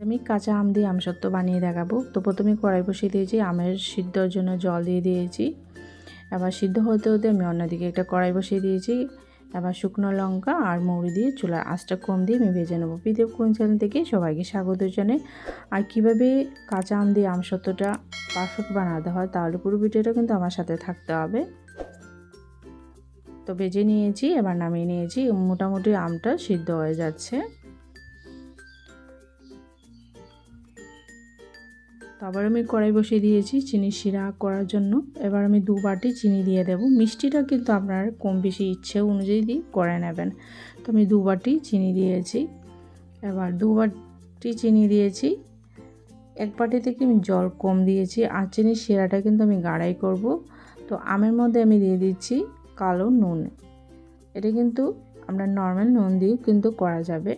আমি কাঁচা আম দিয়ে আমসত্ত্ব বানিয়ে দেখাবো। তো প্রথমে কড়াই বসিয়ে দিয়েছি, আমের সিদ্ধর জন্য জল দিয়ে দিয়েছি। এবার সিদ্ধ হতে হতে আমি অন্যদিকে একটা কড়াই বসিয়ে দিয়েছি। এবার শুকনো লঙ্কা আর মৌরি দিয়ে চুলার আঁচটা কম দিয়ে আমি ভেজে নেব। পিদেব কোন চ্যানেল থেকে সবাইকে স্বাগত জানাই। আর কীভাবে কাঁচা আম দিয়ে আমসত্ত্বটা পারফেক্ট বানাতে হয় তাহলে পুরো ভিডিওটা কিন্তু আমার সাথে থাকতে হবে। তো ভেজে নিয়েছি, এবার নামিয়ে নিয়েছি। মোটামুটি আমটা সিদ্ধ হয়ে যাচ্ছে। তারপর আমি কড়াই বসিয়ে দিয়েছি চিনি শিরা করার জন্য। এবার আমি দু বাটি চিনি দিয়ে দেব। মিষ্টিটা কিন্তু আপনার কম বেশি ইচ্ছে অনুযায়ী দিয়ে করে নেবেন। তো আমি দু বাটি চিনি দিয়েছি। এবার দু বাটি চিনি দিয়েছি। এক বাটি থেকে আমি জল কম দিয়েছি। আর চিনির শিরাটা কিন্তু আমি গাড়াই করব। তো আমের মধ্যে আমি দিয়ে দিচ্ছি কালো নুন। এটা কিন্তু আমরা নর্মাল নুন দিয়েও কিন্তু করা যাবে।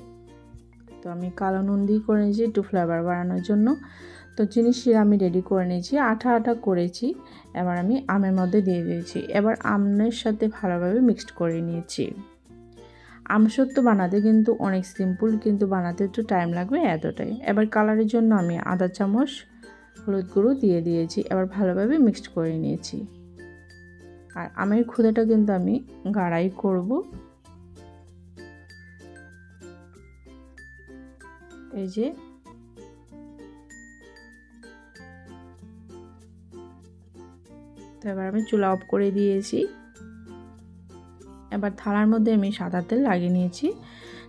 তো আমি কালো নুন দিয়ে করে নিয়েছি একটু ফ্লেভার বাড়ানোর জন্য। তো জিনিস আমি রেডি করে নিয়েছি, আঠা আঠা করেছি, এবার আমি আমের মধ্যে দিয়ে দিয়েছি। এবার আমের সাথে ভালোভাবে মিক্সড করে নিয়েছি। আমসত্ব বানাতে কিন্তু অনেক সিম্পল কিন্তু বানাতে একটু টাইম লাগবে এতটাই। এবার কালারের জন্য আমি আদা চামচ, হলুদ গুঁড়ো দিয়ে দিয়েছি, এবার ভালোভাবে মিক্সড করে নিয়েছি। আর আমের ক্ষুদাটা কিন্তু আমি গাড়াই করব। এই যে তো এবার আমি চুলা অফ করে দিয়েছি। এবার থালার মধ্যে আমি সাদা তেল লাগিয়ে নিয়েছি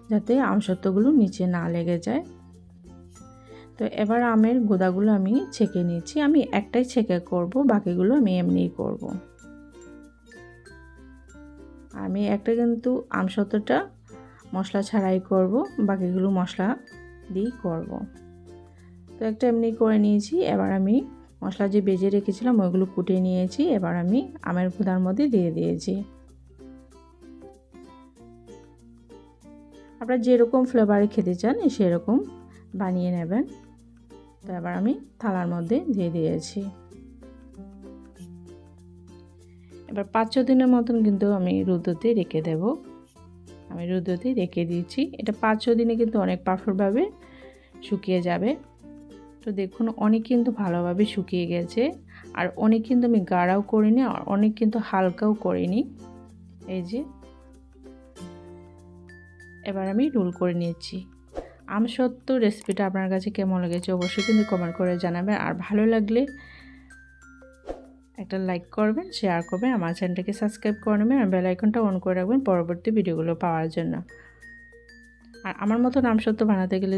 যাতে আমসত্ত্বগুলো নিচে না লেগে যায়। তো এবার আমের গোদাগুলো আমি ছেঁকে নিয়েছি। আমি একটাই ছেঁকে করব, বাকিগুলো আমি এমনিই করব। আমি একটা কিন্তু আমসত্ত্বটা মশলা ছাড়াই করব, বাকিগুলো মশলা দিয়েই করব। তো একটা এমনি করে নিয়েছি। এবার আমি মশলা যে বেজে রেখেছিলাম, ওইগুলো কুটে নিয়েছি। এবার আমি আমের খুদার মধ্যে দিয়ে দিয়েছি। আপনারা যেরকম ফ্লেভারে খেতে চান, সেরকম বানিয়ে নেবেন। তো এবার আমি থালার মধ্যে দিয়ে দিয়েছি। এবার পাঁচ ছ দিনের মতন কিন্তু আমি রুদ্রতে রেখে দেব। আমি রুদ্রতে রেখে দিয়েছি। এটা পাঁচ ছ দিনে কিন্তু অনেক পারফেক্টভাবে শুকিয়ে যাবে। তো দেখুন, অনেক কিন্তু ভালোভাবে শুকিয়ে গেছে। আর অনেক কিন্তু আমি গাঢ়াও করিনি, আর অনেক কিন্তু হালকাও করিনি। এই যে। এবার আমি রোল করে নিয়েছি আমসত্ত্ব রেসিপিটা আপনার কাছে কেমন লেগেছে অবশ্যই কিন্তু কমেন্ট করে জানাবেন। আর ভালো লাগলে একটা লাইক করবেন শেয়ার করবেন, আমার চ্যানেলটাকে সাবস্ক্রাইব করে নেবেন, আর বেল আইকনটা অন করে রাখবেন পরবর্তী ভিডিওগুলো পাওয়ার জন্য। আর আমার মতো আমসত্ত্ব বানাতে গেলে